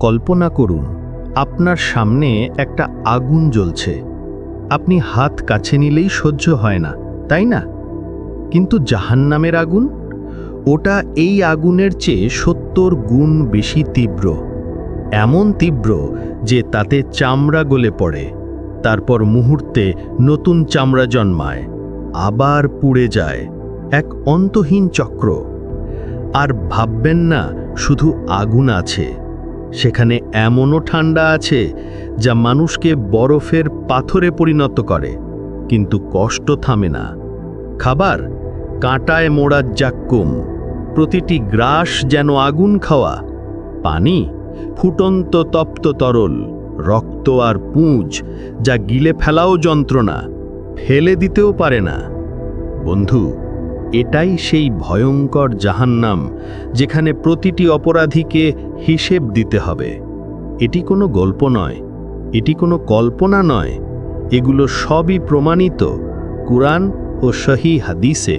কল্পনা করুন, আপনার সামনে একটা আগুন জ্বলছে। আপনি হাত কাছে নিলেই সহ্য হয় না, তাই না? কিন্তু জাহান্নামের আগুন? ওটা এই আগুনের চেয়ে সত্তর গুণ বেশি তীব্র। এমন তীব্র যে তাতে চামড়া গলে পড়ে, তারপর মুহূর্তে নতুন চামড়া জন্মায়, আবার পুড়ে যায়, এক অন্তহীন চক্র। আর ভাববেন না, শুধু আগুন আছে। সেখানে এমনও ঠান্ডা আছে যা মানুষকে বরফের পাথরে পরিণত করে, কিন্তু কষ্ট থামে না। খাবার, কাঁটায় মোড়ার জাক্কুম, প্রতিটি গ্রাস যেন আগুন খাওয়া, পানি, ফুটন্ত তপ্ত তরল, রক্ত আর পুঁজ যা গিলে ফেলাও যন্ত্রণা, ফেলে দিতেও পারে না। বন্ধু এটাই সেই ভয়ঙ্কর জাহান্নাম যেখানে প্রতিটি অপরাধীকে হিসেব দিতে হবে। এটি কোনো গল্প নয়, এটি কোনো কল্পনা নয়। এগুলো সবই প্রমাণিত কুরআন ও সহি হাদিসে।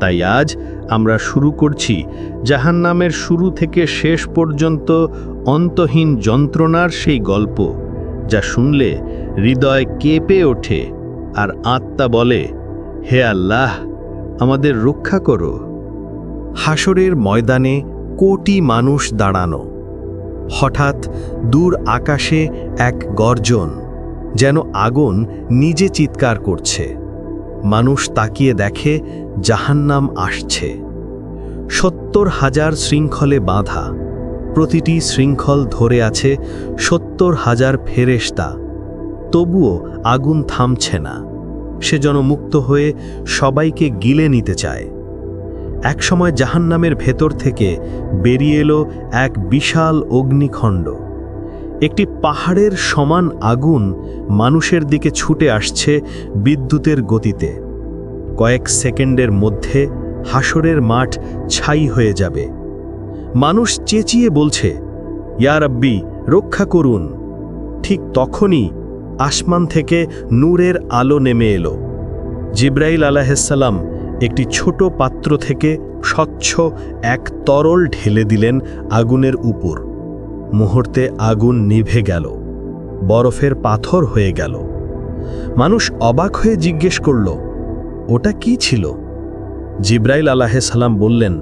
তাই আজ আমরা শুরু করছি জাহান্নামের শুরু থেকে শেষ পর্যন্ত অন্তহীন যন্ত্রণার সেই গল্প, যা শুনলে হৃদয় কেঁপে ওঠে আর আত্মা বলে, হে আল্লাহ আমাদের রক্ষা করো। হাসরের ময়দানে কোটি মানুষ দাঁড়ানো। হঠাৎ দূর আকাশে এক গর্জন যেন আগুন নিজে চিৎকার করছে। মানুষ তাকিয়ে দেখে জাহান্নাম আসছে। সত্তর হাজার শৃঙ্খলে বাঁধা। প্রতিটি শৃঙ্খল ধরে আছে সত্তর হাজার ফেরেশতা। তবুও আগুন থামছে না। সে যেন মুক্ত হয়ে সবাইকে গিলে নিতে চায়। একসময় জাহান্নামের ভেতর থেকে বেরিয়ে এলো এক বিশাল অগ্নিখণ্ড। একটি পাহাড়ের সমান আগুন মানুষের দিকে ছুটে আসছে বিদ্যুতের গতিতে। কয়েক সেকেন্ডের মধ্যে হাসরের মাঠ ছাই হয়ে যাবে। মানুষ চেঁচিয়ে বলছে, ইয়া রাব্বি, রক্ষা করুন। ঠিক তখনই আসমান থেকে নূরের আলো নেমে এলো। জিব্রাইল আলাহিসাল্লাম একটি ছোট পাত্র থেকে স্বচ্ছ এক তরল ঢেলে দিলেন আগুনের উপর। মুহূর্তে আগুন নিভে গেল, বরফের পাথর হয়ে গেল। মানুষ অবাক হয়ে জিজ্ঞেস করল, ওটা কি ছিল? জিব্রাইল আলাহিসাল্লাম বললেন,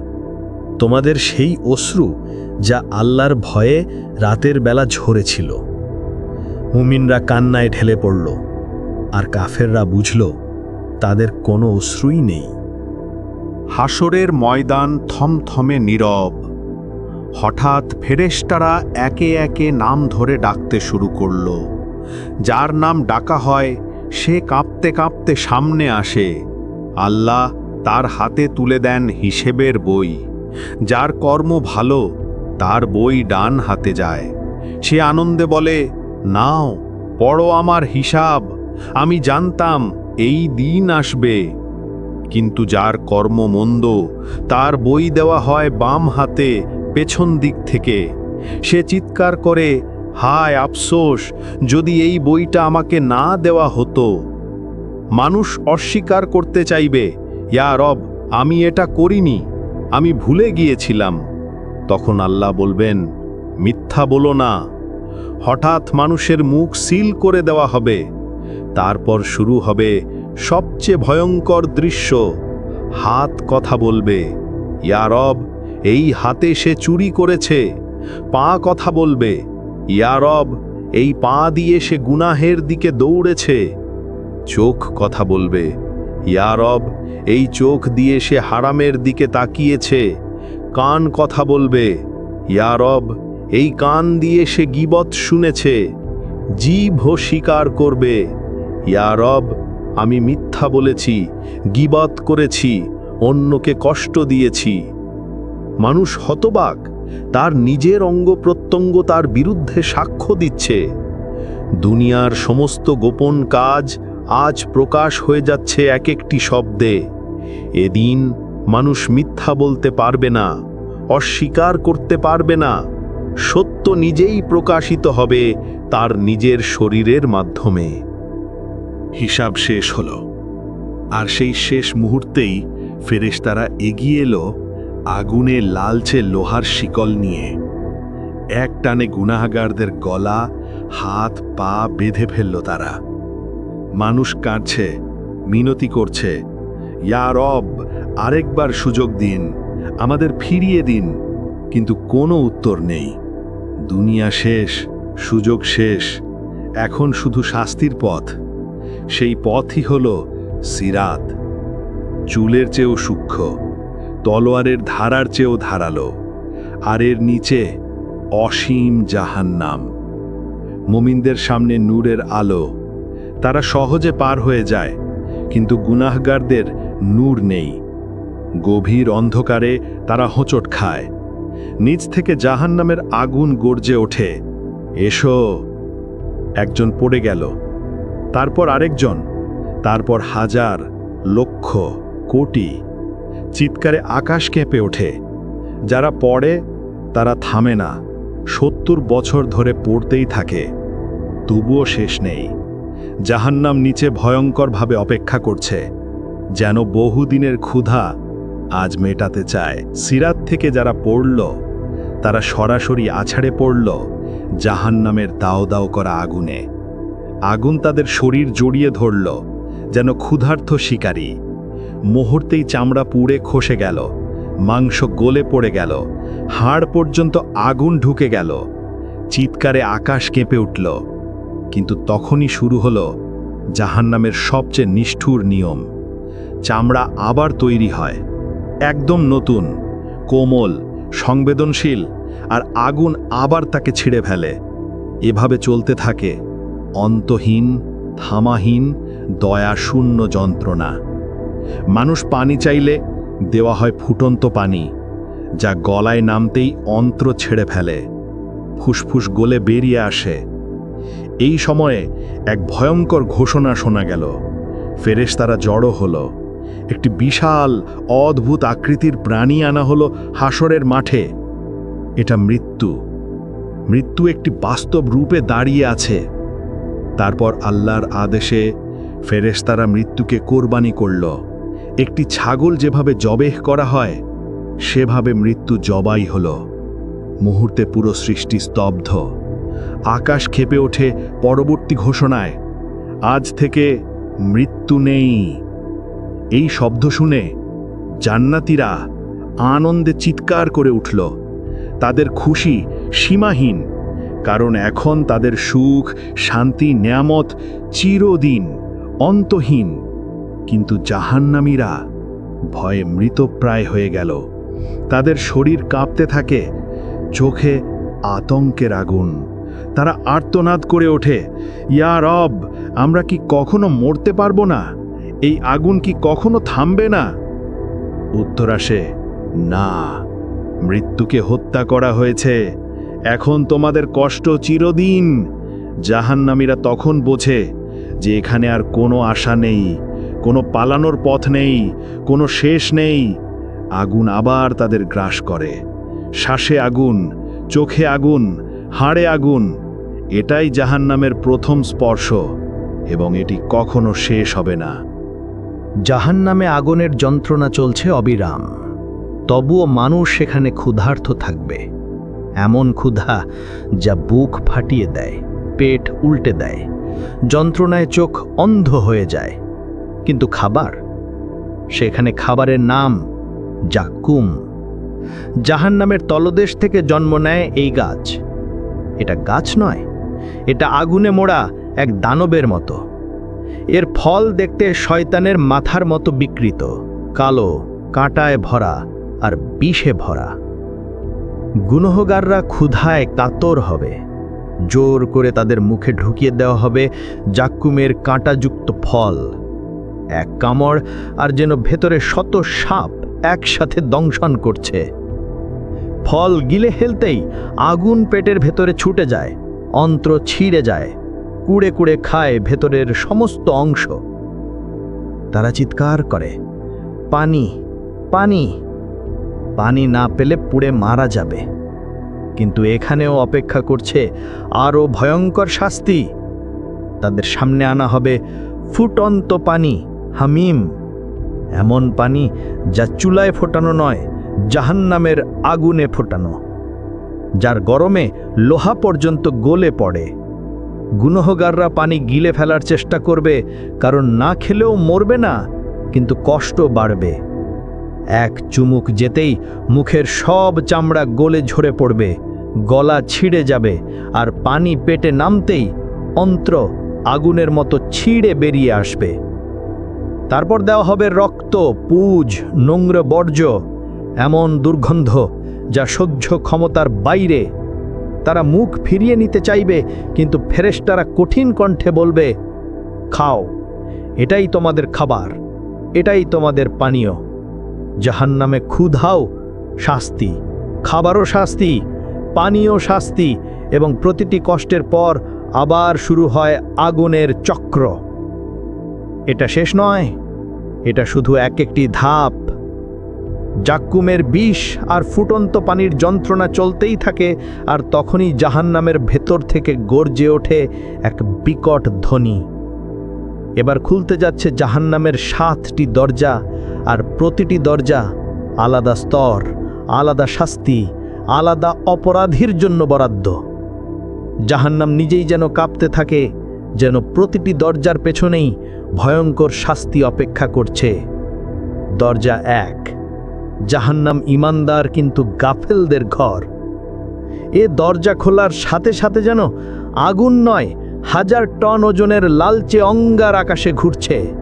তোমাদের সেই অশ্রু যা আল্লাহর ভয়ে রাতের বেলা ঝরেছিল। মুমিনরা কান্নায় ঢেলে পড়ল, আর কাফেররা বুঝল, তাদের কোনো অশ্রুই নেই। হাসরের ময়দান থমথমে নীরব। হঠাৎ ফেরেশতারা একে একে নাম ধরে ডাকতে শুরু করল। যার নাম ডাকা হয়, সে কাঁপতে কাঁপতে সামনে আসে। আল্লাহ তার হাতে তুলে দেন হিসেবের বই। যার কর্ম ভালো, তার বই ডান হাতে যায়। সে আনন্দে বলে নাও, পড়ো আমার হিসাব, আমি জানতাম এই দিন আসবে। কিন্তু যার কর্ম মন্দ, তার বই দেওয়া হয় বাম হাতে, পেছন দিক থেকে। সে চিৎকার করে, হায় আফসোস, যদি এই বইটা আমাকে না দেওয়া হতো। মানুষ অস্বীকার করতে চাইবে, ইয়া রব, আমি এটা করিনি, আমি ভুলে গিয়েছিলাম। তখন আল্লাহ বলবেন, মিথ্যা বলো না হঠাৎ মানুষের মুখ সিল করে দেওয়া হবে। তারপর শুরু হবে সবচেয়ে ভয়ঙ্কর দৃশ্য। হাত কথা বলবে ইয়ারব এই হাতে সে চুরি করেছে। পা কথা বলবে ইয়ারব এই পা দিয়ে সে গুনাহের দিকে দৌড়েছে। চোখ কথা বলবে ইয়ারব এই চোখ দিয়ে সে হারামের দিকে তাকিয়েছে। কান কথা বলবে ইয়ারব এই কান দিয়ে সে গিবত শুনেছে, জীব স্বীকার করবে। ইয়ারব আমি মিথ্যা বলেছি, গিবত করেছি, অন্যকে কষ্ট দিয়েছি। মানুষ হতবাক, তার নিজের অঙ্গ প্রত্যঙ্গ তার বিরুদ্ধে সাক্ষ্য দিচ্ছে। দুনিয়ার সমস্ত গোপন কাজ আজ প্রকাশ হয়ে যাচ্ছে এক একটি শব্দে। এদিন মানুষ মিথ্যা বলতে পারবে না, অস্বীকার করতে পারবে না। সত্য নিজেই প্রকাশিত হবে তার নিজের শরীরের মাধ্যমে। হিসাব শেষ হল। আর সেই শেষ মুহূর্তেই ফেরেশতারা এগিয়ে এলো আগুনে লালচে লোহার শিকল নিয়ে। এক টানে গুনাহগারদের গলা, হাত, পা বেঁধে ফেলল তারা। মানুষ কাঁদছে, মিনতি করছে, ইয়া রব, আরেকবার সুযোগ দিন, আমাদের ফিরিয়ে দিন। কিন্তু কোনো উত্তর নেই। দুনিয়া শেষ, সুযোগ শেষ, এখন শুধু শাস্তির পথ। সেই পথই হল সিরাত। চুলের চেয়েও সূক্ষ্ম, তলোয়ারের ধারার চেয়েও ধারালো, আর এর নিচে অসীম জাহান্নাম। মোমিনদের সামনে নূরের আলো। তারা সহজে পার হয়ে যায়, কিন্তু গুনাহগারদের নূর নেই। গভীর অন্ধকারে তারা হোঁচট খায়। নিচ থেকে জাহান্নামের আগুন গর্জে ওঠে। এসো। একজন পড়ে গেল। তারপর আরেকজন। তারপর হাজার, লক্ষ, কোটি। চিৎকারে আকাশ কেঁপে ওঠে। যারা পড়ে, তারা থামে না। সত্তর বছর ধরে পড়তেই থাকে। তবুও শেষ নেই। জাহান্নাম নিচে ভয়ঙ্করভাবে অপেক্ষা করছে। যেন বহুদিনের ক্ষুধা আজ মেটাতে চায়। সিরাত থেকে যারা পড়ল, তারা সরাসরি আছাড়ে পড়ল, জাহান্নামের দাও দাও করা আগুনে। আগুন তাদের শরীর জড়িয়ে ধরল, যেন ক্ষুধার্থ শিকারী। মুহূর্তেই চামড়া পুড়ে খসে গেল, মাংস গলে পড়ে গেল, হাড় পর্যন্ত আগুন ঢুকে গেল। চিৎকারে আকাশ কেঁপে উঠল, কিন্তু তখনই শুরু হলো জাহান্নামের সবচেয়ে নিষ্ঠুর নিয়ম। চামড়া আবার তৈরি হয়। একদম নতুন, কোমল, সংবেদনশীল আর আগুন আবার তাকে ছিঁড়ে ফেলে। এভাবে চলতে থাকে অন্তহীন, থামাহীন, দয়াশূন্য যন্ত্রণা। মানুষ পানি চাইলে দেওয়া হয় ফুটন্ত পানি, যা গলায় নামতেই অন্ত্র ছেড়ে ফেলে, ফুসফুস গলে বেরিয়ে আসে। এই সময়ে এক ভয়ঙ্কর ঘোষণা শোনা গেল। ফেরেশ তারা জড়ো হলো। একটি বিশাল, অদ্ভুত আকৃতির প্রাণী আনা হলো হাসরের মাঠে। এটা মৃত্যু। মৃত্যু একটি বাস্তব রূপে দাঁড়িয়ে আছে। তারপর আল্লাহর আদেশে ফেরেশতারা মৃত্যুকে কোরবানি করল। একটি ছাগল যেভাবে জবেহ করা হয়, সেভাবে মৃত্যু জবাই হল। মুহূর্তে পুরো সৃষ্টি স্তব্ধ। আকাশ ক্ষেপে ওঠে পরবর্তী ঘোষণায়। আজ থেকে মৃত্যু নেই। এই শব্দ শুনে জান্নাতীরা আনন্দে চিৎকার করে উঠল। তাদের খুশি সীমাহীন, কারণ এখন তাদের সুখ, শান্তি, নিয়ামত চিরদিন অন্তহীন। কিন্তু জাহান্নামীরা ভয়ে মৃতপ্রায় হয়ে গেল। তাদের শরীর কাঁপতে থাকে, চোখে আতঙ্কের আগুন। তারা আর্তনাদ করে ওঠে, ইয়া রব, আমরা কি কখনো মরতে পারব না? এই আগুন কি কখনো থামবে না? উত্তর আসে, না। মৃত্যুকে হত্যা করা হয়েছে। এখন তোমাদের কষ্ট চিরদিন। জাহান্নামীরা তখন বোঝে যে এখানে আর কোনো আশা নেই, কোনো পালানোর পথ নেই, কোনো শেষ নেই। আগুন আবার তাদের গ্রাস করে। শ্বাসে আগুন, চোখে আগুন, হাড়ে আগুন, এটাই জাহান্নামের প্রথম স্পর্শ এবং এটি কখনো শেষ হবে না। জাহান্নামে আগুনের যন্ত্রণা চলছে অবিরাম। তবুও মানুষ সেখানে ক্ষুধার্ত থাকবে। এমন ক্ষুধা যা বুক ফাটিয়ে দেয়, পেট উল্টে দেয়। যন্ত্রণায় চোখ অন্ধ হয়ে যায়। কিন্তু খাবার? সেখানে খাবারের নাম জাক্কুম। জাহান্নামের তলদেশ থেকে জন্ম নেয় এই গাছ। এটা গাছ নয়, এটা আগুনে মোড়া এক দানবের মতো। এর ফল দেখতে শয়তানের মাথার মতো বিকৃত, কালো, কাঁটায় ভরা আর বিষে ভরা। গুনহগাররা ক্ষুধায় কাতর হবে, জোর করে তাদের মুখে ঢুকিয়ে দেওয়া হবে জাক্কুমের কাঁটাযুক্ত ফল। এক কামড় আর যেন ভেতরে শত সাপ একসাথে দংশন করছে। ফল গিলে হেলতেই আগুন পেটের ভেতরে ছুটে যায়, অন্ত্র ছিঁড়ে যায়। কুড়ে কুড়ে খায় ভেতরের সমস্ত অংশ। তারা চিৎকার করে, পানি পানি। পানি না পেলে পুড়ে মারা যাবে। কিন্তু এখানেও অপেক্ষা করছে আরও ভয়ঙ্কর শাস্তি। তাদের সামনে আনা হবে ফুটন্ত পানি, হামিম। এমন পানি যা চুলায় ফোটানো নয়, জাহান্নামের আগুনে ফোটানো, যার গরমে লোহা পর্যন্ত গলে পড়ে। গুনহগাররা পানি গিলে ফেলার চেষ্টা করবে, কারণ না খেলেও মরবে না, কিন্তু কষ্ট বাড়বে। এক চুমুক যেতেই মুখের সব চামড়া গলে ঝরে পড়বে, গলা ছিঁড়ে যাবে, আর পানি পেটে নামতেই অন্ত্র আগুনের মতো ছিঁড়ে বেরিয়ে আসবে। তারপর দেওয়া হবে রক্ত, পুজ, নোংরা বর্জ্য, এমন দুর্গন্ধ যা সহ্য ক্ষমতার বাইরে তারা মুখ ফিরিয়ে নিতে চাইবে, কিন্তু ফেরেশতারা কঠিন কণ্ঠে বলবে, খাও, এটাই তোমাদের খাবার, এটাই তোমাদের পানীয়। জাহান্নামে ক্ষুধাও শাস্তি, খাবারও শাস্তি, পানীয় শাস্তি এবং প্রতিটি কষ্টের পর আবার শুরু হয় আগুনের চক্র। এটা শেষ নয়, এটা শুধু এক একটি ধাপ। জাক্কুমের বিষ আর ফুটন্ত পানির যন্ত্রণা চলতেই থাকে, আর তখনই জাহান্নামের ভেতর থেকে গর্জে ওঠে এক বিকট ধ্বনি। এবার খুলতে যাচ্ছে জাহান্নামের সাতটি দরজা, আর প্রতিটি দরজা আলাদা স্তর, আলাদা শাস্তি, আলাদা অপরাধীর জন্য বরাদ্দ। জাহান্নাম নিজেই যেন কাঁপতে থাকে, যেন প্রতিটি দরজার পেছনেই ভয়ঙ্কর শাস্তি অপেক্ষা করছে। দরজা এক। জাহান্নাম ইমানদার কিন্তু গাফেলদের ঘর। এ দরজা খোলার সাথে সাথে যেন আগুন নয়, হাজার টন ওজনের লালচে অঙ্গার আকাশে ঘুরছে।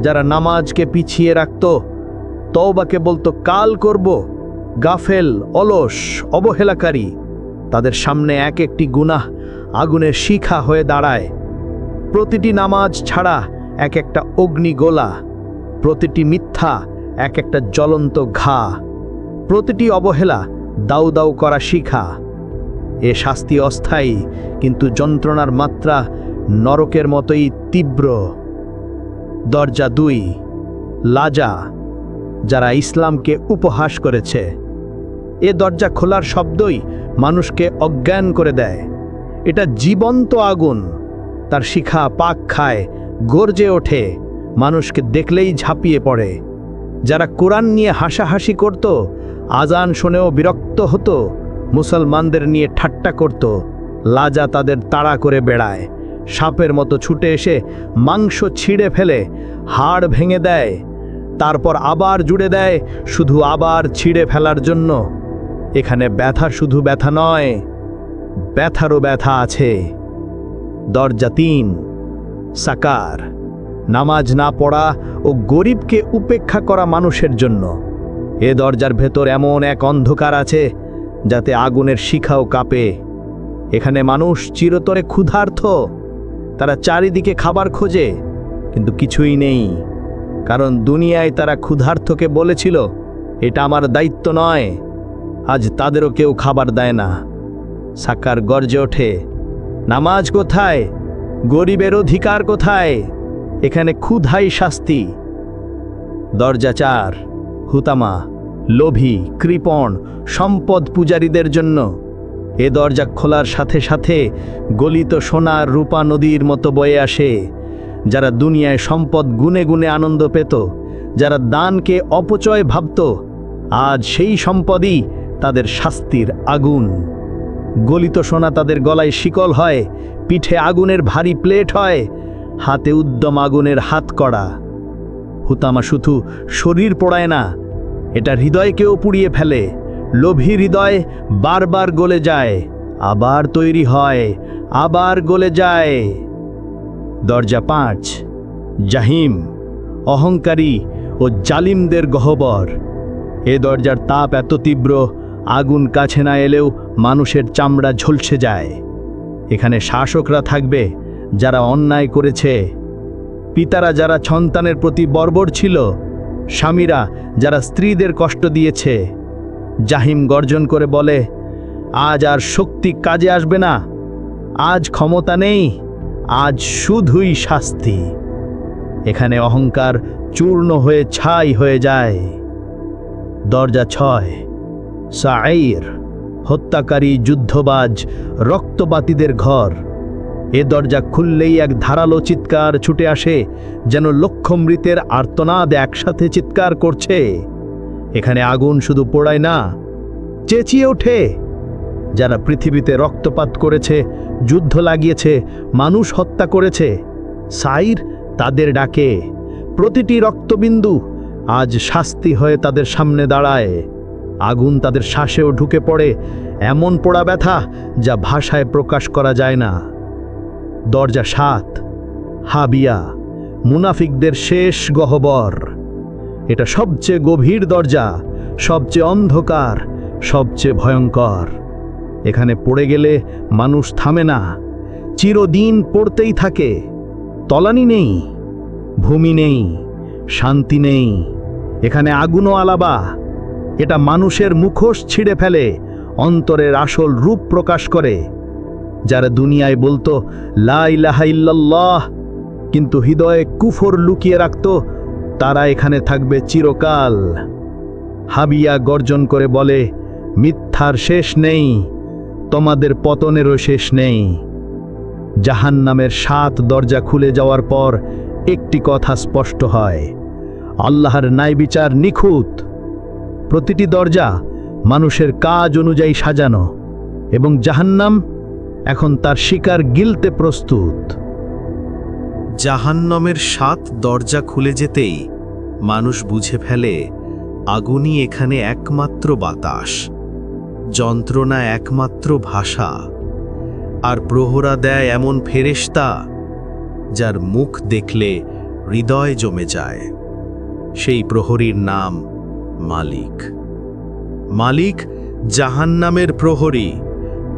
যারা নামাজকে পিছিয়ে রাখত, তওবাকে বলতো, কাল করব, গাফেল, অলস, অবহেলাকারী। তাদের সামনে এক একটি গুনাহ আগুনের শিখা হয়ে দাঁড়ায়। প্রতিটি নামাজ ছাড়া এক একটা অগ্নিগোলা, প্রতিটি মিথ্যা এক একটা জ্বলন্ত ঘা, প্রতিটি অবহেলা দাউ দাউ করা শিখা। এ শাস্তি অস্থায়ী, কিন্তু যন্ত্রণার মাত্রা নরকের মতোই তীব্র। দরজা দুই, লাজা, যারা ইসলামকে উপহাস করেছে। এ দরজা খোলার শব্দই মানুষকে অজ্ঞান করে দেয়। এটা জীবন্ত আগুন। তার শিখা পাক খায়, গর্জে ওঠে, মানুষকে দেখলেই ঝাঁপিয়ে পড়ে। যারা কোরআন নিয়ে হাসাহাসি করত, আজান শুনেও বিরক্ত হতো, মুসলমানদের নিয়ে ঠাট্টা করত, লাজা তাদের তাড়া করে বেড়ায়, সাপের মতো ছুটে এসে মাংস ছিঁড়ে ফেলে, হাড় ভেঙে দেয়, তারপর আবার জুড়ে দেয়, শুধু আবার ছিঁড়ে ফেলার জন্য। এখানে ব্যথা শুধু ব্যথা নয়, ব্যথারও ব্যথা আছে। দরজা তিন, সাকার। নামাজ না পড়া ও গরিবকে উপেক্ষা করা মানুষের জন্য। এ দরজার ভেতর এমন এক অন্ধকার আছে, যাতে আগুনের শিখাও কাঁপে। এখানে মানুষ চিরতরে ক্ষুধার্থ তারা চারিদিকে খাবার খোঁজে, কিন্তু কিছুই নেই। কারণ দুনিয়ায় তারা ক্ষুধার্থকে বলেছিল, এটা আমার দায়িত্ব নয়। আজ তাদেরও কেউ খাবার দেয় না। সাকার গর্জে ওঠে, নামাজ কোথায়? গরিবের অধিকার কোথায়? এখানে ক্ষুধাই শাস্তি। দরজা চার, হুতামা, লোভী, কৃপণ, সম্পদ পূজারীদের জন্য। এ দরজা খোলার সাথে সাথে গলিত সোনার রূপা নদীর মতো বয়ে আসে, যারা দুনিয়ায় সম্পদ গুনে গুনে আনন্দ পেত, যারা দানকে অপচয় ভাবত, আজ সেই সম্পদই তাদের শাস্তির আগুন। গলিত সোনা তাদের গলায় শিকল হয়, পিঠে আগুনের ভারী প্লেট হয় হাতে উদ্যম আগুনের হাত করা হুতামা শুধু শরীর পোড়ায় না, এটা হৃদয়কেও পুড়িয়ে ফেলে। লোভী হৃদয় বারবার গলে যায়, আবার তৈরি হয়, আবার গলে যায়। দরজা পাঁচ, জাহিম, অহংকারী ও জালিমদের গহ্বর। এ দরজার তাপ এত তীব্র, আগুন কাছে না এলেও মানুষের চামড়া ঝলসে যায়। এখানে শাসকরা থাকবে যারা অন্যায় করেছে। পিতারা যারা সন্তানের প্রতি বর্বর ছিল, স্বামীরা যারা স্ত্রীদের কষ্ট দিয়েছে। জাহিম গর্জন করে বলে, আজ আর শক্তি কাজে আসবে না। আজ ক্ষমতা নেই, আজ শুধুই শাস্তি। এখানে অহংকার চূর্ণ হয়ে ছাই হয়ে যায়। দরজা ছয়। সাঈর, হত্যাকারী, যুদ্ধবাজ, রক্তবাতিদের ঘর। এ দরজা খুললেই এক ধারালো চিৎকার ছুটে আসে, যেন লক্ষ মৃতের আর্তনাদ একসাথে চিৎকার করছে। এখানে আগুন শুধু পোড়ায় না, চেঁচিয়ে ওঠে। যারা পৃথিবীতে রক্তপাত করেছে, যুদ্ধ লাগিয়েছে, মানুষ হত্যা করেছে, সাইর তাদের ডাকে, প্রতিটি রক্তবিন্দু আজ শাস্তি হয়ে তাদের সামনে দাঁড়ায়। আগুন তাদের শ্বাসেও ঢুকে পড়ে, এমন পোড়া ব্যথা যা ভাষায় প্রকাশ করা যায় না। দরজা সাত। হাবিয়া, মুনাফিকদের শেষ গহ্বর। এটা সবচেয়ে গভীর দরজা, সবচেয়ে অন্ধকার, সবচেয়ে ভয়ঙ্কর। এখানে পড়ে গেলে মানুষ থামে না, চিরদিন পড়তেই থাকে। তলানি নেই, ভূমি নেই, শান্তি নেই। এখানে আগুনও আলাবা। এটা মানুষের মুখোশ ছিঁড়ে ফেলে, অন্তরের আসল রূপ প্রকাশ করে। যারা দুনিয়ায় বলতো, লা ইলাহা ইল্লাল্লাহ কিন্তু হৃদয়ে কুফর লুকিয়ে রাখত, তারা এখানে থাকবে চিরকাল। হাবিয়া গর্জন করে বলে, মিথ্যার শেষ নেই, তোমাদের পতনেরও শেষ নেই। জাহান নামের সাত দরজা খুলে যাওয়ার পর একটি কথা স্পষ্ট হয়, আল্লাহর ন্যায় বিচার নিখুঁত। প্রতিটি দরজা মানুষের কাজ অনুযায়ী সাজানো এবং জাহান্নাম এখন তার শিকার গিলতে প্রস্তুত। জাহান্নমের সাত দরজা খুলে যেতেই মানুষ বুঝে ফেলে, আগুনই এখানে একমাত্র বাতাস। যন্ত্রণা একমাত্র ভাষা। আর প্রহরা দেয় এমন ফেরেশতা, যার মুখ দেখলে হৃদয় জমে যায়। সেই প্রহরীর নাম মালিক। মালিক জাহান্নামের প্রহরী।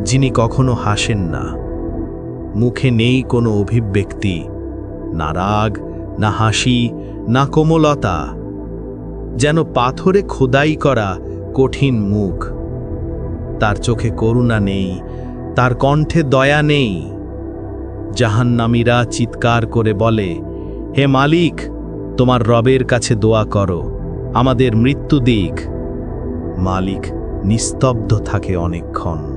যিনি কখনো হাসেন না। মুখে নেই কোনো অভিব্যক্তি, না রাগ, না হাসি, না কোমলতা, যেন পাথরে খোদাই করা কঠিন মুখ। তার চোখে করুণা নেই, তার কণ্ঠে দয়া নেই। জাহান্নামীরা চিৎকার করে বলে, হে মালিক, তোমার রবের কাছে দোয়া করো, আমাদের মৃত্যু দিক। মালিক নিস্তব্ধ থাকে অনেকক্ষণ।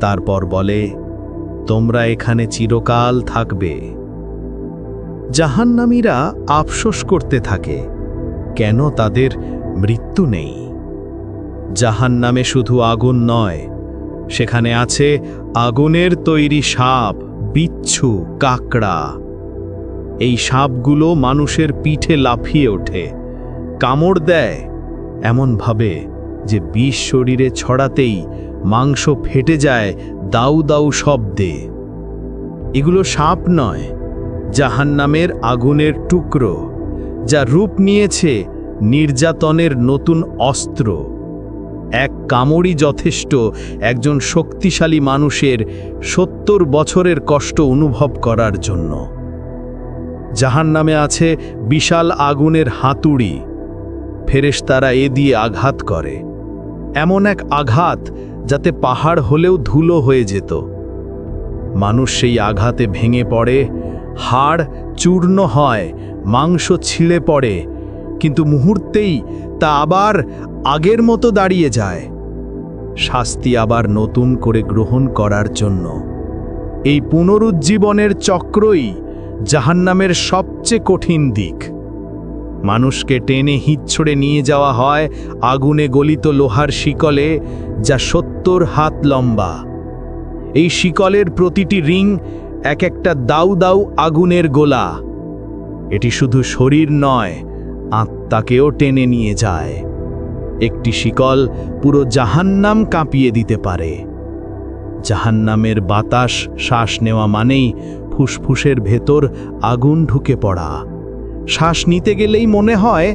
তারপর বলে, তোমরা এখানে চিরকাল থাকবে। জাহান্নামীরা আফসোস করতে থাকে, কেন তাদের মৃত্যু নেই। জাহান্নামে শুধু আগুন নয়, সেখানে আছে আগুনের তৈরি সাপ, বিচ্ছু, কাকড়া। এই সাপগুলো মানুষের পিঠে লাফিয়ে ওঠে, কামড় দেয়, এমনভাবে যে বিষ শরীরে ছড়াতেই মাংস ফেটে যায় দাউ দাউ শব্দে। এগুলো সাপ নয়, জাহান্নামের আগুনের টুকরো, যা রূপ নিয়েছে নির্যাতনের নতুন অস্ত্র। এক কামড়ই যথেষ্ট একজন শক্তিশালী মানুষের সত্তর বছরের কষ্ট অনুভব করার জন্য। জাহান্নামে আছে বিশাল আগুনের হাতুড়ি। ফেরেশতারা এ দিয়ে আঘাত করে। এমন এক আঘাত যাতে পাহাড় হলেও ধুলো হয়ে যেত। মানুষ সেই আঘাতে ভেঙে পড়ে, হাড় চূর্ণ হয়, মাংস ছিঁড়ে পড়ে, কিন্তু মুহূর্তেই তা আবার আগের মতো দাঁড়িয়ে যায়। শাস্তি আবার নতুন করে গ্রহণ করার জন্য। এই পুনরুজ্জীবনের চক্রই জাহান্নামের সবচেয়ে কঠিন দিক। মানুষকে টেনে হিচ্ছড়ে নিয়ে যাওয়া হয় আগুনে গলিত লোহার শিকলে, যা সত্তর হাত লম্বা। এই শিকলের প্রতিটি রিং এক একটা দাউ দাউ আগুনের গোলা। এটি শুধু শরীর নয়, আত্মাকেও টেনে নিয়ে যায়। একটি শিকল পুরো জাহান্নাম কাঁপিয়ে দিতে পারে। জাহান্নামের বাতাস শ্বাস নেওয়া মানেই ফুসফুসের ভেতর আগুন ঢুকে পড়া। শ্বাস নিতে গেলেই মনে হয়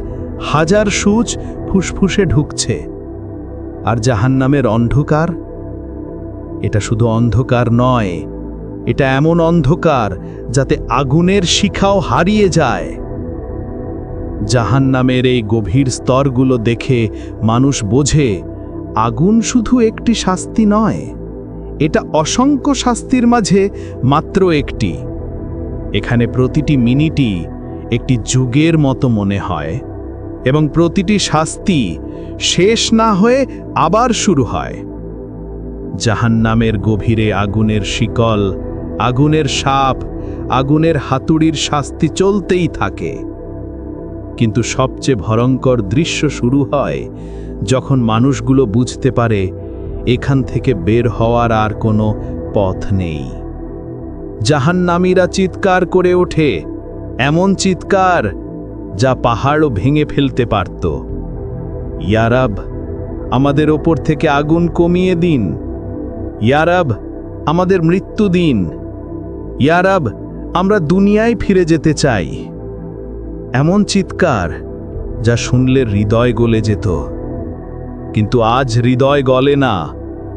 হাজার সূচ ফুসফুসে ঢুকছে। আর জাহান্নামের অন্ধকার? এটা শুধু অন্ধকার নয়, এটা এমন অন্ধকার যাতে আগুনের শিখাও হারিয়ে যায়। জাহান্নামের এই গভীর স্তরগুলো দেখে মানুষ বোঝে, আগুন শুধু একটি শাস্তি নয়, এটা অসংখ্য শাস্তির মাঝে মাত্র একটি। এখানে প্রতিটি মিনিটই একটি যুগের মতো মনে হয় এবং প্রতিটি শাস্তি শেষ না হয়ে আবার শুরু হয়। জাহান্নামের গভীরে আগুনের শিকল, আগুনের সাপ, আগুনের হাতুড়ির শাস্তি চলতেই থাকে। কিন্তু সবচেয়ে ভয়ঙ্কর দৃশ্য শুরু হয় যখন মানুষগুলো বুঝতে পারে এখান থেকে বের হওয়ার আর কোনো পথ নেই। জাহান্নামীরা চিৎকার করে ওঠে এমন চিৎকার যা পাহাড়ও ভেঙে ফেলতে পারত। ইয়ারাব আমাদের ওপর থেকে আগুন কমিয়ে দিন। ইয়ারাব আমাদের মৃত্যু দিন। ইয়ারাব আমরা দুনিয়ায় ফিরে যেতে চাই। এমন চিৎকার যা শুনলে হৃদয় গলে যেত। কিন্তু আজ হৃদয় গলে না,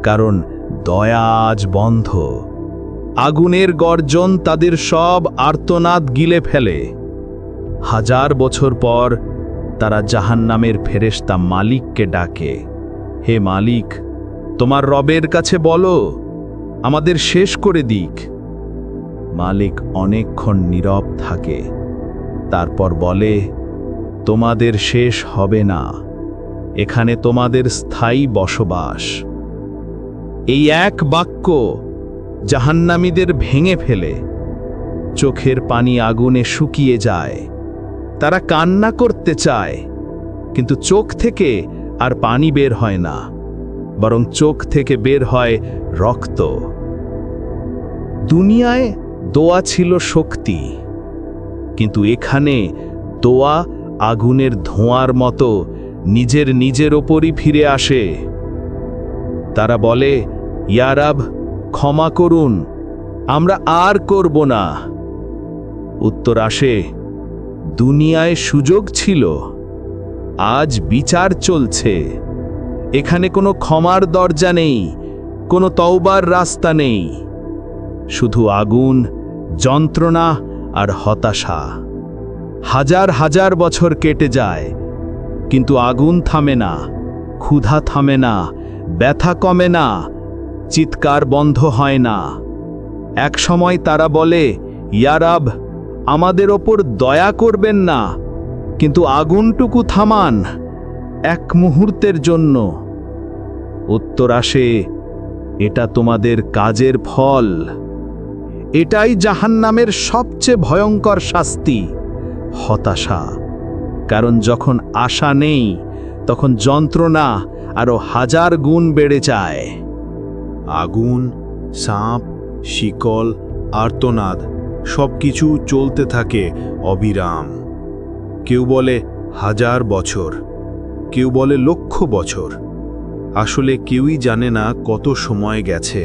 কারণ দয়া আজ বন্ধ। আগুনের গর্জন তাদের সব আর্তনাদ গিলে ফেলে। হাজার বছর পর তারা জাহান্নামের ফেরেশতা মালিককে ডাকে, হে মালিক, তোমার রবের কাছে বলো, আমাদের শেষ করে দিক। মালিক অনেকক্ষণ নীরব থাকে, তারপর বলে, তোমাদের শেষ হবে না, এখানে তোমাদের স্থায়ী বসবাস। এই এক বাক্য জাহান্নামীদের ভেঙে ফেলে। চোখের পানি আগুনে শুকিয়ে যায়। তারা কান্না করতে চায়, কিন্তু চোখ থেকে আর পানি বের হয় না, বরং চোখ থেকে বের হয় রক্ত। দুনিয়ায় দোয়া ছিল শক্তি, কিন্তু এখানে দোয়া আগুনের ধোঁয়ার মতো নিজের নিজের ওপরই ফিরে আসে। তারা বলে ইয়ারাব ক্ষমা করুন। আমরা আর করব না। উত্তর আসে, দুনিয়ায় সুযোগ ছিল, আজ বিচার চলছে। এখানে কোনো ক্ষমার দরজা নেই, কোনো তওবার রাস্তা নেই। শুধু আগুন, যন্ত্রণা আর হতাশা। হাজার হাজার বছর কেটে যায়, কিন্তু আগুন থামে না, ক্ষুধা থামে না, ব্যথা কমে না চিৎকার বন্ধ হয় না। এক সময় তারা বলে ইয়ারাব আমাদের ওপর দয়া করবেন না, কিন্তু আগুনটুকু থামান এক মুহূর্তের জন্য। উত্তর আসে, এটা তোমাদের কাজের ফল। এটাই জাহান্নামের সবচেয়ে ভয়ঙ্কর শাস্তি, হতাশা। কারণ যখন আশা নেই, তখন যন্ত্রণা আরও হাজার গুণ বেড়ে যায়। আগুন, সাপ, শিকল, আর্তনাদ সব কিছু চলতে থাকে অবিরাম। কেউ বলে হাজার বছর, কেউ বলে লক্ষ বছর। আসলে কেউই জানে না কত সময় গেছে,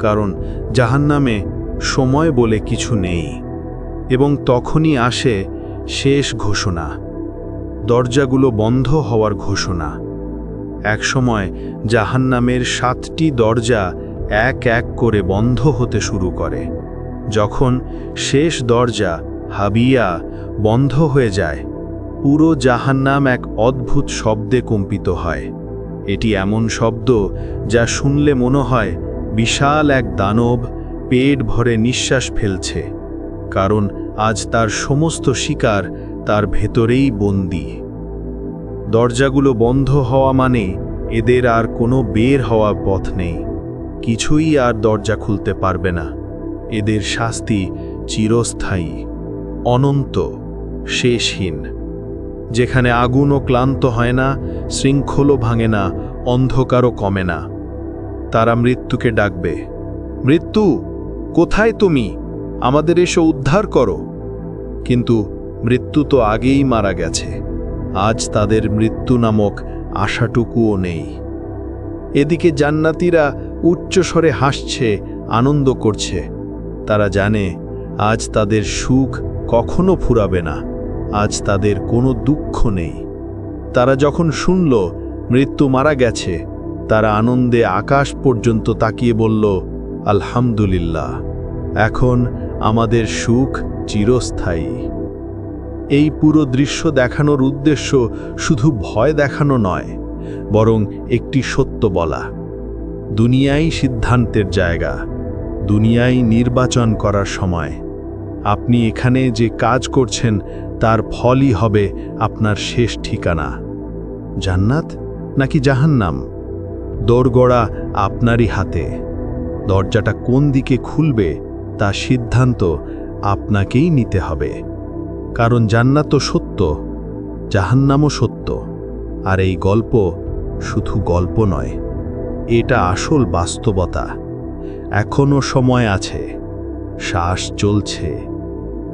কারণ জাহান্নামে সময় বলে কিছু নেই, এবং তখনই আসে শেষ ঘোষণা, দরজাগুলো বন্ধ হওয়ার ঘোষণা। একসময় জাহান্নামের সাতটি দরজা এক এক করে বন্ধ হতে শুরু করে। যখন শেষ দরজা, হাবিয়া, বন্ধ হয়ে যায়, পুরো জাহান্নাম এক অদ্ভুত শব্দে কম্পিত হয়। এটি এমন শব্দ যা শুনলে মনে হয় বিশাল এক দানব পেট ভরে নিঃশ্বাস ফেলছে, কারণ আজ তার সমস্ত শিকার তার ভেতরেই বন্দী। দরজাগুলো বন্ধ হওয়া মানে এদের আর কোনো বের হওয়ার পথ নেই। কিছুই আর দরজা খুলতে পারবে না। এদের শাস্তি চিরস্থায়ী, অনন্ত, শেষহীন। যেখানে আগুনও ক্লান্ত হয় না, শৃঙ্খলও ভাঙে না, অন্ধকারও কমে না। তারা মৃত্যুকে ডাকবে। মৃত্যু, কোথায় তুমি? আমাদের এসে উদ্ধার করো। কিন্তু মৃত্যু তো আগেই মারা গেছে। আজ তাদের মৃত্যু নামক আশাটুকুও নেই। এদিকে জান্নাতিরা উচ্চস্বরে হাসছে, আনন্দ করছে। তারা জানে, আজ তাদের সুখ কখনো ফুরাবে না, আজ তাদের কোনো দুঃখ নেই। তারা যখন শুনল, মৃত্যু মারা গেছে, তারা আনন্দে আকাশ পর্যন্ত তাকিয়ে বলল, আলহামদুলিল্লাহ, এখন আমাদের সুখ চিরস্থায়ী। এই পুরো দৃশ্য দেখানোর উদ্দেশ্য শুধু ভয় দেখানো নয়, বরং একটি সত্য বলা। দুনিয়াই সিদ্ধান্তের জায়গা, দুনিয়াই নির্বাচন করার সময়। আপনি এখানে যে কাজ করছেন, তার ফলই হবে আপনার শেষ ঠিকানা। জান্নাত নাকি জাহান্নাম? দোরগড়া আপনারই হাতে। দরজাটা কোন দিকে খুলবে, তা সিদ্ধান্ত আপনাকেই নিতে হবে। কারণ জান্নাত সত্য, জাহান্নামও সত্য, আর এই গল্প শুধু গল্প নয়, এটা আসল বাস্তবতা। এখনও সময় আছে, শ্বাস চলছে,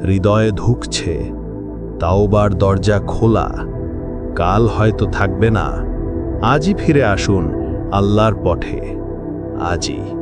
হৃদয়ে ধুকছে, তাওবার দরজা খোলা, কাল হয়তো থাকবে না। আজই ফিরে আসুন আল্লাহর পথে, আজই।